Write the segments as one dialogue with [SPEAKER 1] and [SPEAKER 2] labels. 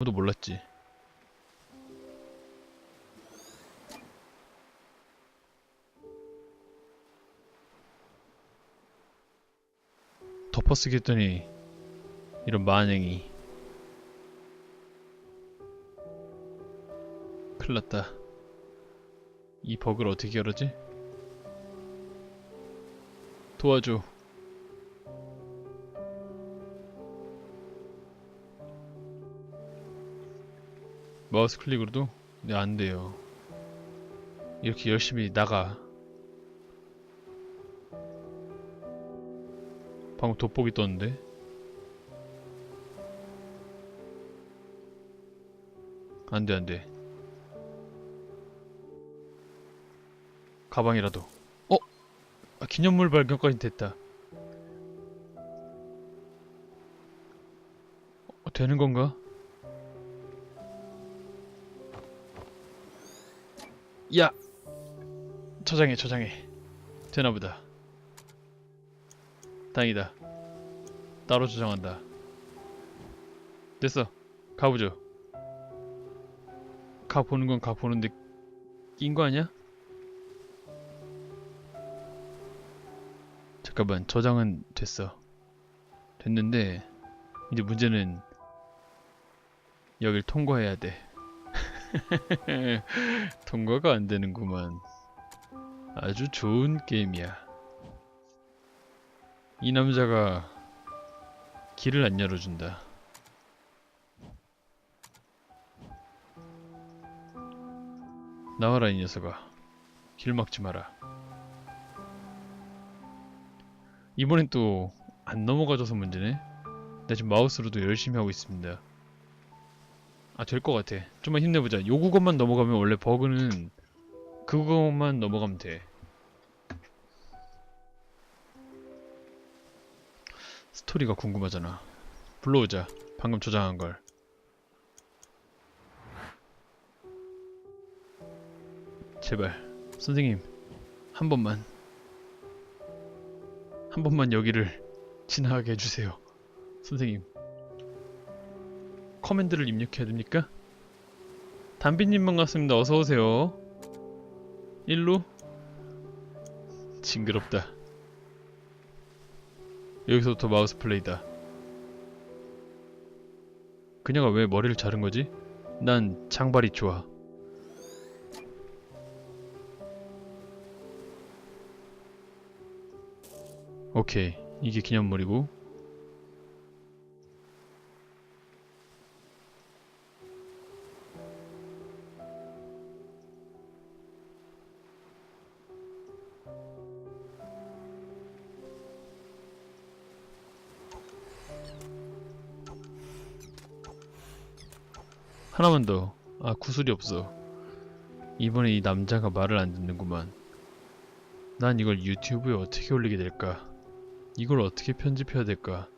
[SPEAKER 1] 아무도 몰랐지. 덮어쓰기 했더니 이런 만행이 큰일났다. 이 버그를 어떻게 열었지? 도와줘. 마우스 클릭으로도? 네, 안 돼요. 이렇게 열심히 나가. 방금 돋보기 떴는데? 안 돼, 안 돼. 가방이라도. 어? 아, 기념물 발견까지 됐다. 어, 되는 건가? 야! 저장해, 저장해. 되나보다. 다행이다. 따로 저장한다. 됐어. 가보죠. 가보는 건 가보는데 낀 거 아니야? 잠깐만, 저장은 됐어. 됐는데, 이제 문제는 여길 통과해야 돼. 통과가 안 되는구만. 아주 좋은 게임이야. 이 남자가 길을 안 열어준다. 나와라 이 녀석아. 길 막지 마라. 이번엔 또 안 넘어가져서 문제네. 나 지금 마우스로도 열심히 하고 있습니다. 아, 될 것 같아. 좀만 힘내보자. 요 구간만 넘어가면 원래 버그는 그것만 넘어가면 돼. 스토리가 궁금하잖아. 불러오자. 방금 저장한 걸. 제발, 선생님, 한 번만, 한 번만 여기를 지나가게 해주세요. 선생님. 커맨드를 입력해야 됩니까? 담비님 반갑습니다. 어서오세요. 일로? 징그럽다. 여기서부터 마우스 플레이다. 그녀가 왜 머리를 자른 거지? 난 장발이 좋아. 오케이. 이게 기념물이고. 하나만 더. 아, 구슬이 없어. 이번에 이 남자가 말을 안 듣는구만. 난 이걸 유튜브에 어떻게 올리게 될까? 이걸 어떻게 편집해야 될까?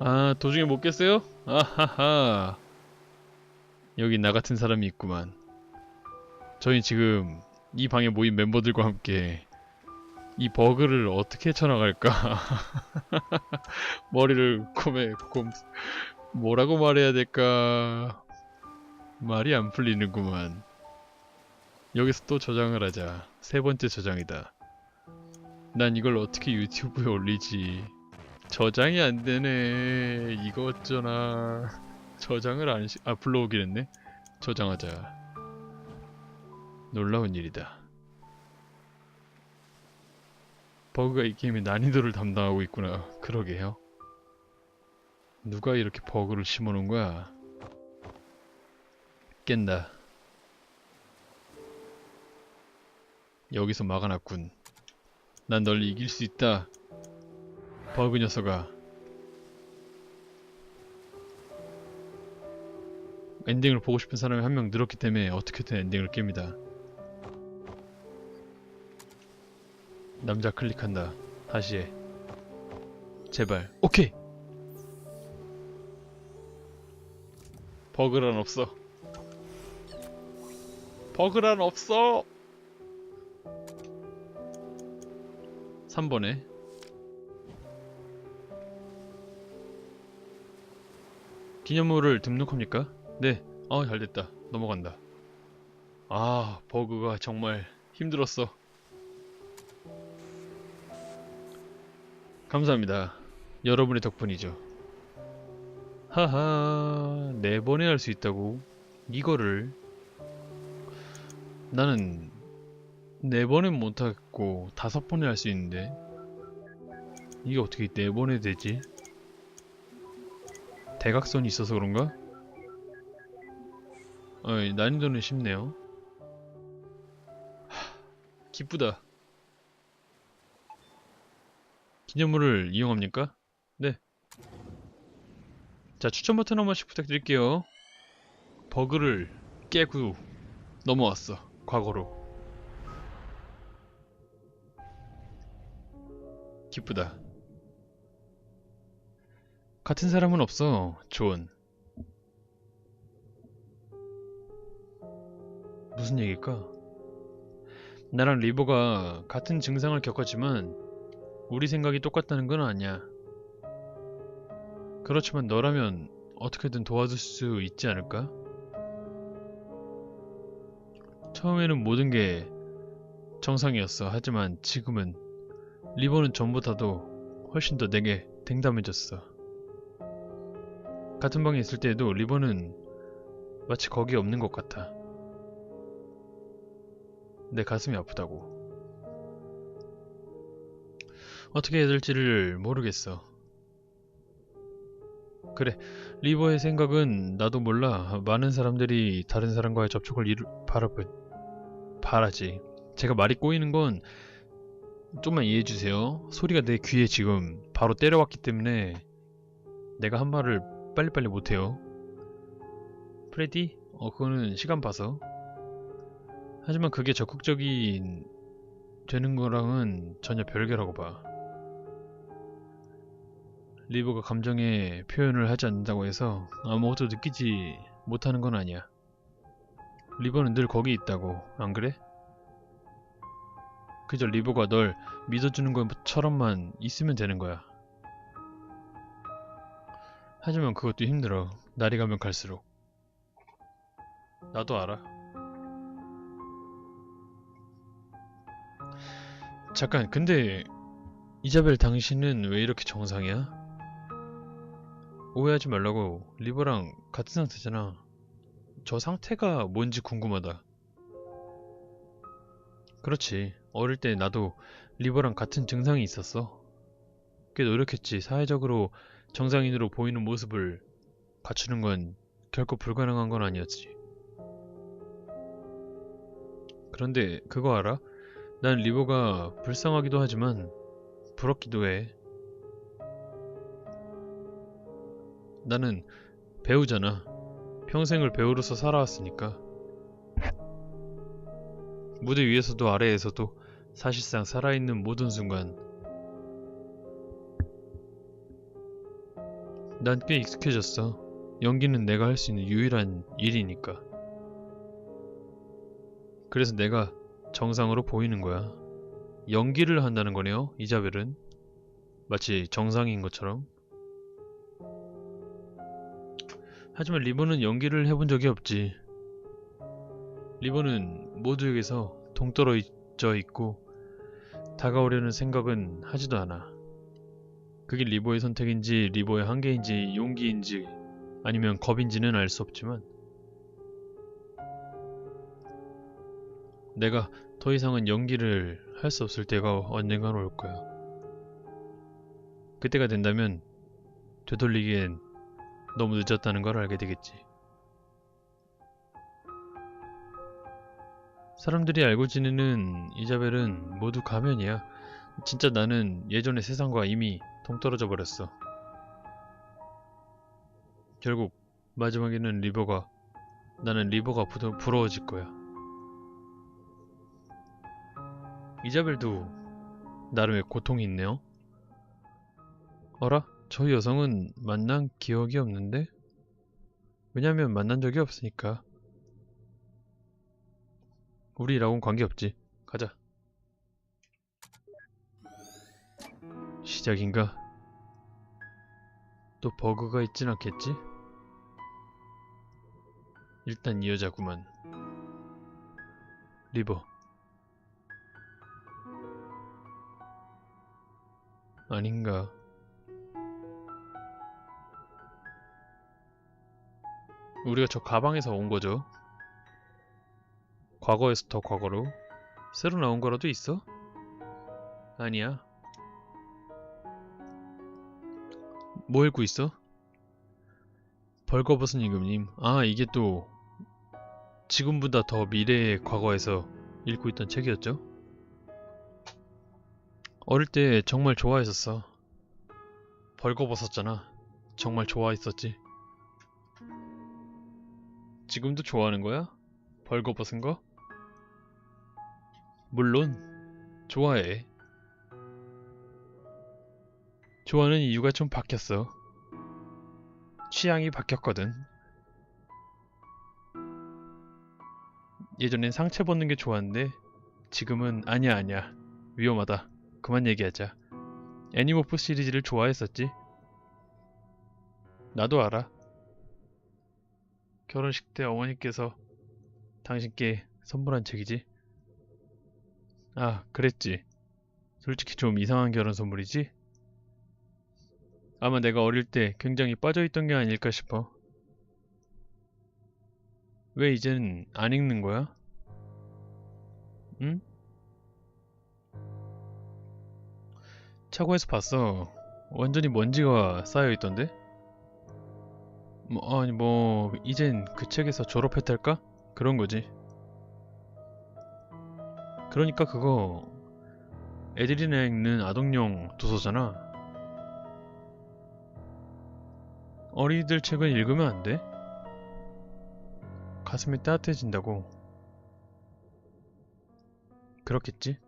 [SPEAKER 1] 아, 도중에 못 깼어요? 아하하. 여기 나 같은 사람이 있구만. 저희 지금 이 방에 모인 멤버들과 함께 이 버그를 어떻게 쳐나갈까? 머리를 곰에 곰 뭐라고 말해야 될까? 말이 안 풀리는구만. 여기서 또 저장을 하자. 세 번째 저장이다. 난 이걸 어떻게 유튜브에 올리지? 저장이 안 되네. 이거 어쩌나. 저장을 안 시, 아, 불러오긴 했네. 저장하자. 놀라운 일이다. 버그가 이 게임의 난이도를 담당하고 있구나. 그러게요. 누가 이렇게 버그를 심어놓은 거야? 깬다. 여기서 막아놨군. 난 널 이길 수 있다. 버그 녀석아. 엔딩을 보고 싶은 사람이 한 명 늘었기 때문에 어떻게든 엔딩을 깹니다. 남자 클릭한다. 다시 해. 제발. 오케이! 버그란 없어. 버그란 없어. 3번에 기념물을 등록합니까? 네. 어, 잘 됐다. 넘어간다. 아, 버그가 정말 힘들었어. 감사합니다. 여러분의 덕분이죠. 하하, 네 번에 할 수 있다고? 이거를 나는 네 번은 못하겠고 다섯 번에 할 수 있는데 이게 어떻게 네 번에 되지? 대각선이 있어서 그런가? 어, 난이도는 쉽네요. 하, 기쁘다. 기념물을 이용합니까? 네. 자, 추천 버튼 한 번씩 부탁드릴게요. 버그를 깨고 넘어왔어. 과거로. 기쁘다. 같은 사람은 없어, 존. 무슨 얘기일까? 나랑 리버가 같은 증상을 겪었지만 우리 생각이 똑같다는 건 아니야. 그렇지만 너라면 어떻게든 도와줄 수 있지 않을까? 처음에는 모든 게 정상이었어. 하지만 지금은 리버는 전보다도 훨씬 더 내게 댕담해졌어. 같은 방에 있을 때에도 리버는 마치 거기 없는 것 같아. 내 가슴이 아프다고. 어떻게 해야 될지를 모르겠어. 그래, 리버의 생각은 나도 몰라. 많은 사람들이 다른 사람과의 접촉을 이루, 바라, 바라지. 제가 말이 꼬이는 건 좀만 이해해주세요. 소리가 내 귀에 지금 바로 때려왔기 때문에 내가 한 말을 빨리빨리 못해요. 프레디? 어, 그거는 시간 봐서. 하지만 그게 적극적인 되는 거랑은 전혀 별개라고 봐. 리버가 감정의 표현을 하지 않는다고 해서 아무것도 느끼지 못하는 건 아니야. 리버는 늘 거기 있다고, 안 그래? 그저 리버가 널 믿어주는 것처럼만 있으면 되는 거야. 하지만 그것도 힘들어. 날이 가면 갈수록. 나도 알아. 잠깐, 근데 이자벨 당신은 왜 이렇게 정상이야? 오해하지 말라고 리버랑 같은 상태잖아. 저 상태가 뭔지 궁금하다. 그렇지. 어릴 때 나도 리버랑 같은 증상이 있었어. 꽤 노력했지. 사회적으로 정상인으로 보이는 모습을 갖추는 건 결코 불가능한 건 아니었지. 그런데 그거 알아? 난 리버가 불쌍하기도 하지만 부럽기도 해. 나는 배우잖아. 평생을 배우로서 살아왔으니까. 무대 위에서도 아래에서도 사실상 살아있는 모든 순간 난 꽤 익숙해졌어. 연기는 내가 할 수 있는 유일한 일이니까. 그래서 내가 정상으로 보이는 거야. 연기를 한다는 거네요, 이자벨은. 마치 정상인 것처럼. 하지만 리버는 연기를 해본 적이 없지. 리버는 모두에게서 동떨어져 있고 다가오려는 생각은 하지도 않아. 그게 리버의 선택인지 리버의 한계인지 용기인지 아니면 겁인지는 알 수 없지만 내가 더 이상은 연기를 할 수 없을 때가 언젠간 올 거야. 그때가 된다면 되돌리기엔 너무 늦었다는 걸 알게 되겠지. 사람들이 알고 지내는 이자벨은 모두 가면이야. 진짜 나는 예전의 세상과 이미 동떨어져 버렸어. 결국 마지막에는 리버가 나는 리버가 부러, 부러워질 거야. 이자벨도 나름의 고통이 있네요. 어라? 저 여성은 만난 기억이 없는데? 왜냐면 만난 적이 없으니까. 우리라고는 관계없지. 가자. 시작인가? 또 버그가 있진 않겠지? 일단 이 여자구만. 리버. 아닌가. 우리가 저 가방에서 온 거죠. 과거에서 더 과거로. 새로 나온 거라도 있어? 아니야. 뭐 읽고 있어? 벌거벗은 임금님. 아, 이게 또 지금보다 더 미래의 과거에서 읽고 있던 책이었죠? 어릴 때 정말 좋아했었어. 벌거벗었잖아. 정말 좋아했었지. 지금도 좋아하는 거야? 벌거벗은 거? 물론 좋아해. 좋아하는 이유가 좀 바뀌었어. 취향이 바뀌었거든. 예전엔 상처 받는 게 좋았는데 지금은 아니야 아니야 위험하다 그만 얘기하자 애니모프 시리즈를 좋아했었지 나도 알아 결혼식 때 어머니께서 당신께 선물한 책이지 아 그랬지 솔직히 좀 이상한 결혼 선물이지 아마 내가 어릴 때 굉장히 빠져있던 게 아닐까 싶어 왜 이젠 안 읽는 거야? 응? 차고에서 봤어. 완전히 먼지가 쌓여있던데? 뭐, 아니, 뭐, 이젠 그 책에서 졸업했달까? 그런 거지. 그러니까 그거, 애들이나 읽는 아동용 도서잖아. 어린이들 책은 읽으면 안 돼? 가슴이 따뜻해진다고. 그렇겠지?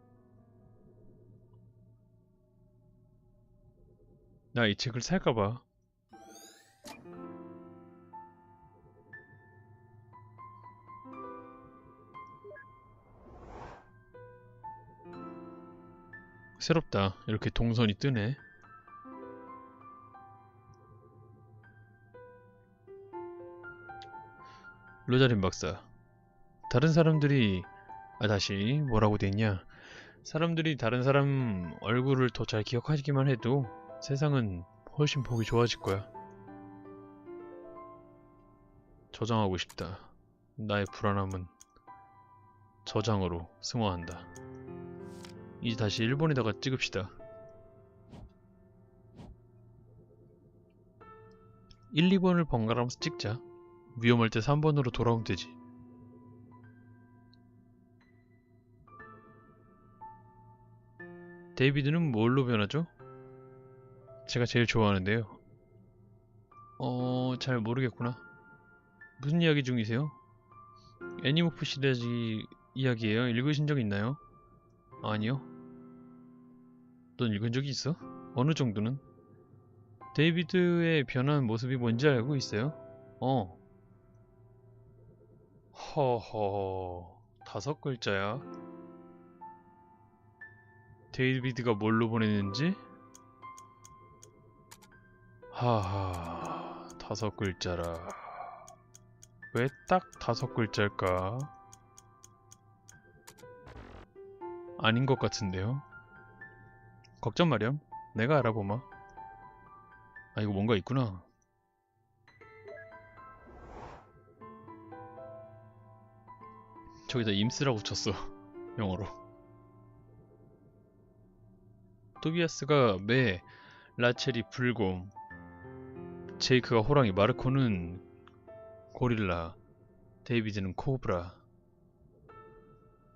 [SPEAKER 1] 나 이 책을 살까봐. 새롭다. 이렇게 동선이 뜨네. 로자린 박사. 다른 사람들이 아 다시 뭐라고 돼있냐 사람들이 다른 사람 얼굴을 더 잘 기억하기만 해도 세상은 훨씬 보기 좋아질 거야 저장하고 싶다 나의 불안함은 저장으로 승화한다 이제 다시 일본에다가 찍읍시다 1, 2번을 번갈아가면서 찍자 위험할 때 3번으로 돌아오면 되지 데이비드는 뭘로 변하죠? 제가 제일 좋아하는데요. 어... 잘 모르겠구나. 무슨 이야기 중이세요? 애니모프 시리즈 이야기예요. 읽으신 적 있나요? 아니요. 넌 읽은 적이 있어? 어느 정도는? 데이비드의 변한 모습이 뭔지 알고 있어요? 어. 허허... 다섯 글자야? 데이비드가 뭘로 보냈는지? 하하... 다섯 글자라... 왜 딱 다섯 글자일까? 아닌 것 같은데요? 걱정 마렴. 내가 알아보마. 아 이거 뭔가 있구나. 저기다 임스라고 쳤어. 영어로. 토비아스가 매, 라첼이 불곰, 제이크가 호랑이, 마르코는 고릴라, 데이비드는 코브라.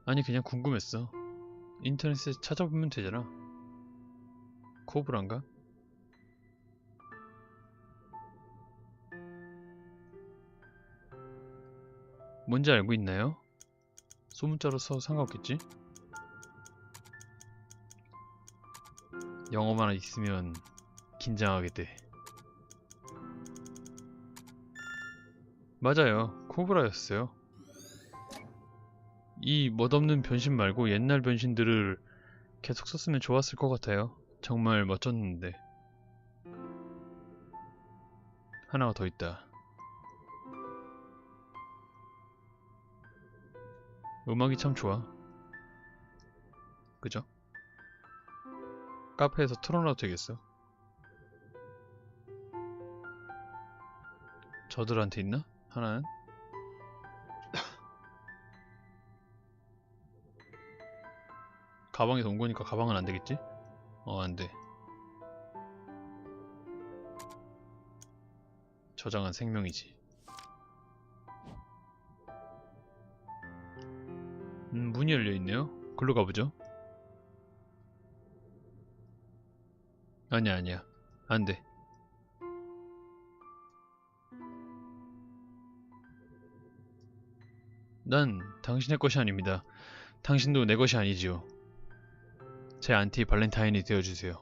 [SPEAKER 1] 아니 그냥 궁금했어. 인터넷에 찾아보면 되잖아. 코브란가? 뭔지 알고 있나요? 소문자로 써 상관없겠지? 영어만 있으면 긴장하게 돼. 맞아요. 코브라였어요. 이 멋없는 변신 말고 옛날 변신들을 계속 썼으면 좋았을 것 같아요. 정말 멋졌는데. 하나가 더 있다. 음악이 참 좋아. 그죠? 카페에서 틀어놔도 되겠어. 저들한테 있나? 하나는? 가방에서 온 거니까 가방은 안 되겠지? 어, 안 돼. 저장한 생명이지. 음, 문이 열려 있네요. 글로 가보죠. 아니야, 아니야. 안 돼. 난 당신의 것이 아닙니다. 당신도 내 것이 아니지요. 제 안티 발렌타인이 되어주세요.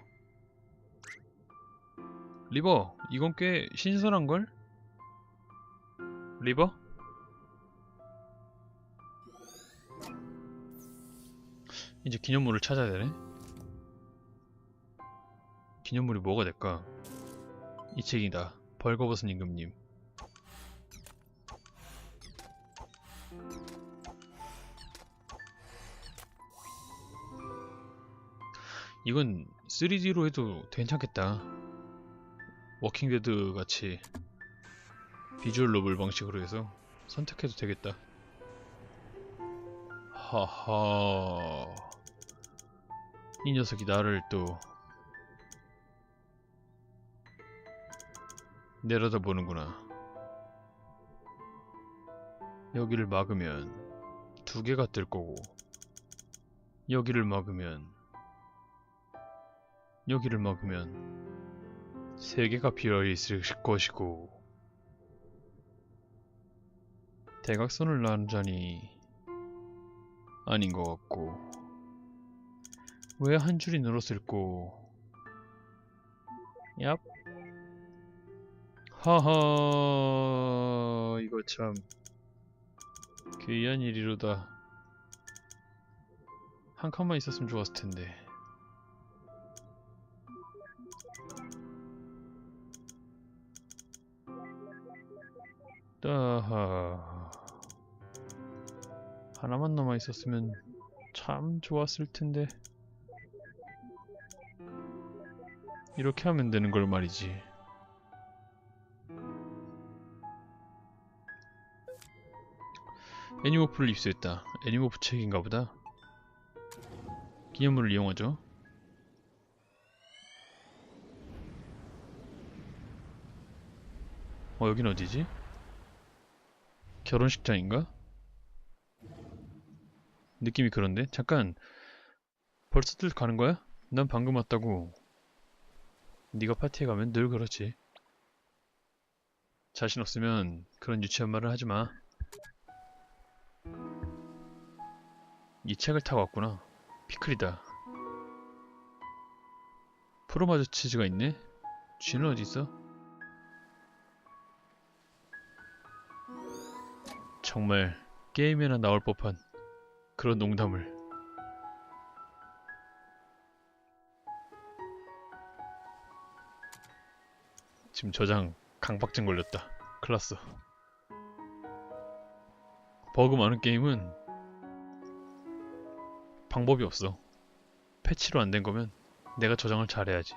[SPEAKER 1] 리버, 이건 꽤 신선한걸? 리버? 이제 기념물을 찾아야 되네. 기념물이 뭐가 될까? 이 책이다. 벌거벗은 임금님. 이건 3D로 해도 괜찮겠다. 워킹데드 같이 비주얼 노블 방식으로 해서 선택해도 되겠다. 하하. 이 녀석이 나를 또 내려다 보는구나. 여기를 막으면 두 개가 뜰 거고, 여기를 막으면, 여기를 막으면 세 개가 비어 있을 것이고, 대각선을 나누자니 아닌 것 같고, 왜 한 줄이 늘었을꼬? 얍. 하하, 이거 참 괴이한 일이로다. 한 칸만 있었으면 좋았을 텐데. 따하. 하나만 남아 있었으면 참 좋았을 텐데. 이렇게 하면 되는 걸 말이지. 애니모프를 입수했다. 애니모프 책인가 보다. 기념물을 이용하죠. 어, 여긴 어디지? 결혼식장인가? 느낌이 그런데? 잠깐, 벌써들 가는 거야? 난 방금 왔다고. 네가 파티에 가면 늘 그렇지. 자신 없으면 그런 유치한 말을 하지 마. 이 책을 타고 왔구나. 피클이다. 프로마저 치즈가 있네? 쥐는 어디 있어? 정말 게임에나 나올 법한 그런 농담을. 지금 저장 강박증 걸렸다. 클났어. 버그 많은 게임은 방법이 없어. 패치로 안 된 거면 내가 저장을 잘해야지.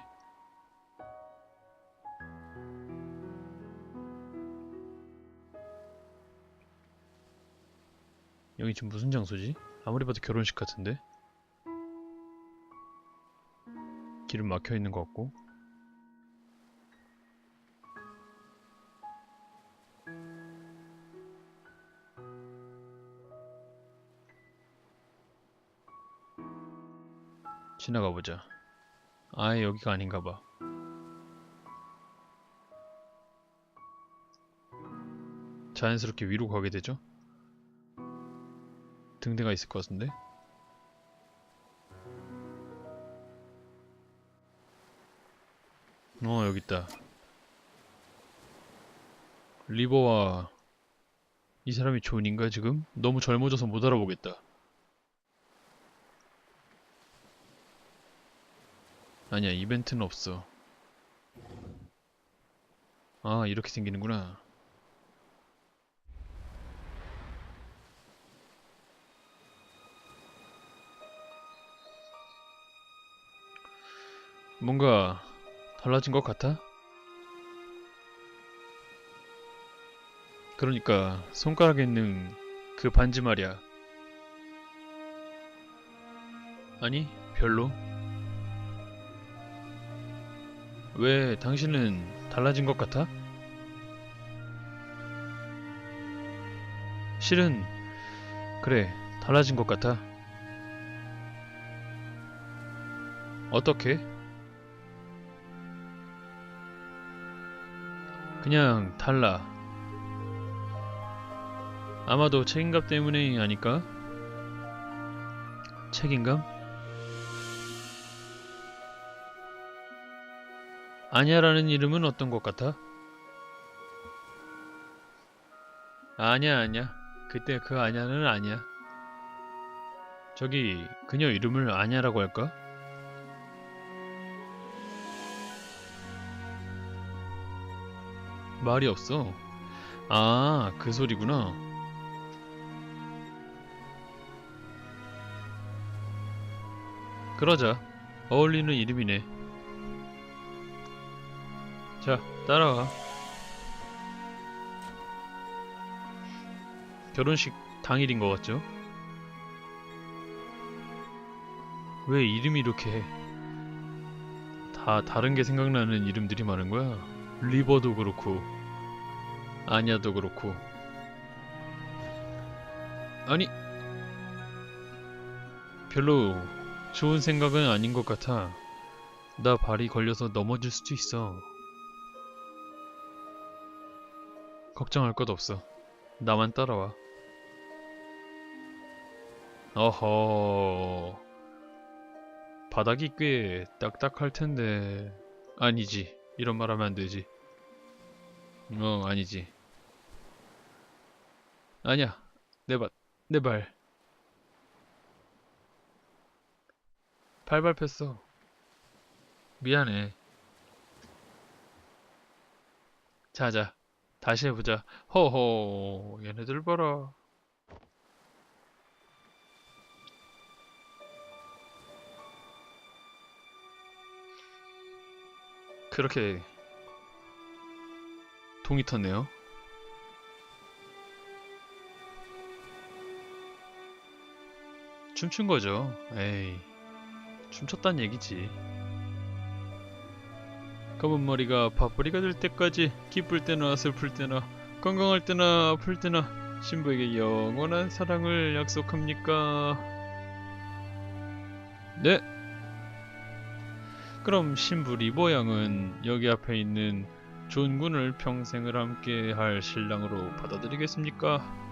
[SPEAKER 1] 여기 지금 무슨 장소지? 아무리 봐도 결혼식 같은데? 길은 막혀 있는 것 같고. 지나가 보자. 아예 여기가 아닌가 봐. 자연스럽게 위로 가게 되죠? 등대가 있을 것 같은데? 어, 여기 있다. 리버와 이 사람이 존인가 지금? 너무 젊어져서 못 알아보겠다. 아니야, 이벤트는 없어. 아, 이렇게 생기는구나. 뭔가 달라진 것 같아? 그러니까 손가락에 있는 그 반지 말이야. 아니, 별로. 왜 당신은 달라진 것 같아? 실은 그래, 달라진 것 같아. 어떻게? 그냥 달라. 아마도 책임감 때문이 아닐까? 책임감? 아냐라는 이름은 어떤 것 같아? 아냐 아냐 그때 그 아냐는 아니야 저기 그녀 이름을 아냐라고 할까? 말이 없어 아 그 소리구나 그러자 어울리는 이름이네 자 따라와 결혼식 당일인 것 같죠? 왜 이름이 이렇게 해? 다 다른 게 생각나는 이름들이 많은 거야. 리버도 그렇고, 아냐도 그렇고. 아니, 별로 좋은 생각은 아닌 것 같아. 나 발이 걸려서 넘어질 수도 있어. 걱정할 것 없어. 나만 따라와. 어허. 바닥이 꽤 딱딱할 텐데. 아니지. 이런 말 하면 안 되지. 어, 아니지. 아니야. 내 발, 내 발. 발 밟혔어. 미안해. 자자. 다시 해보자. 허허. 얘네들 봐라. 그렇게 동이 텄네요. 춤춘 거죠. 에이, 춤췄단 얘기지. 검은 머리가 파뿌리가 될 때까지 기쁠 때나 슬플 때나 건강할 때나 아플 때나 신부에게 영원한 사랑을 약속합니까? 네. 그럼 신부 리보 양은 여기 앞에 있는 존 군을 평생을 함께 할 신랑으로 받아들이겠습니까?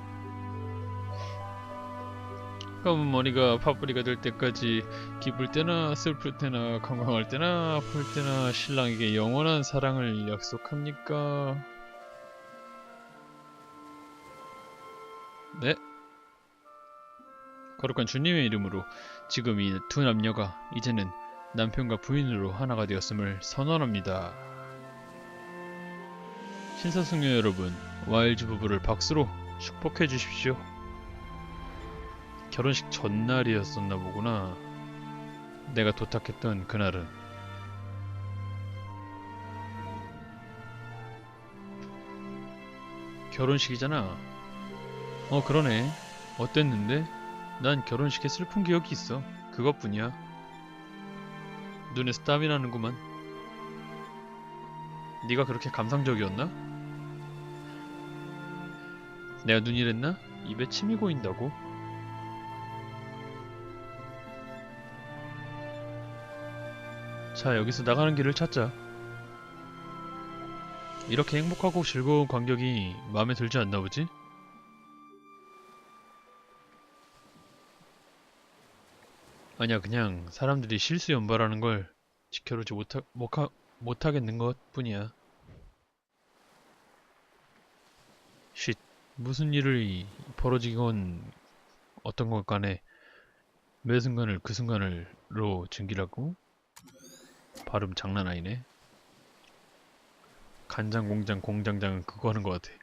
[SPEAKER 1] 검은 머리가 파뿌리가 될 때까지 기쁠 때나 슬플 때나 건강할 때나 아플 때나 신랑에게 영원한 사랑을 약속합니까? 네. 거룩한 주님의 이름으로 지금 이 두 남녀가 이제는 남편과 부인으로 하나가 되었음을 선언합니다. 신사숙녀 여러분, 와일즈 부부를 박수로 축복해 주십시오. 결혼식 전날이었었나 보구나. 내가 도착했던 그날은. 결혼식이잖아. 어, 그러네. 어땠는데? 난 결혼식에 슬픈 기억이 있어. 그것뿐이야. 눈에서 땀이 나는구만. 네가 그렇게 감상적이었나? 내가 눈이랬나? 입에 침이 고인다고? 자, 여기서 나가는 길을 찾자. 이렇게 행복하고 즐거운 광경이 마음에 들지 않나 보지? 아니야, 그냥 사람들이 실수 연발하는 걸 지켜보지 못하, 못하, 못하겠는 것 뿐이야. 쉿, 무슨 일이 벌어지건 어떤 것 간에 매 순간을 그 순간을로 즐기라고? 발음 장난 아니네. 간장 공장 공장장은 그거 하는 것 같아.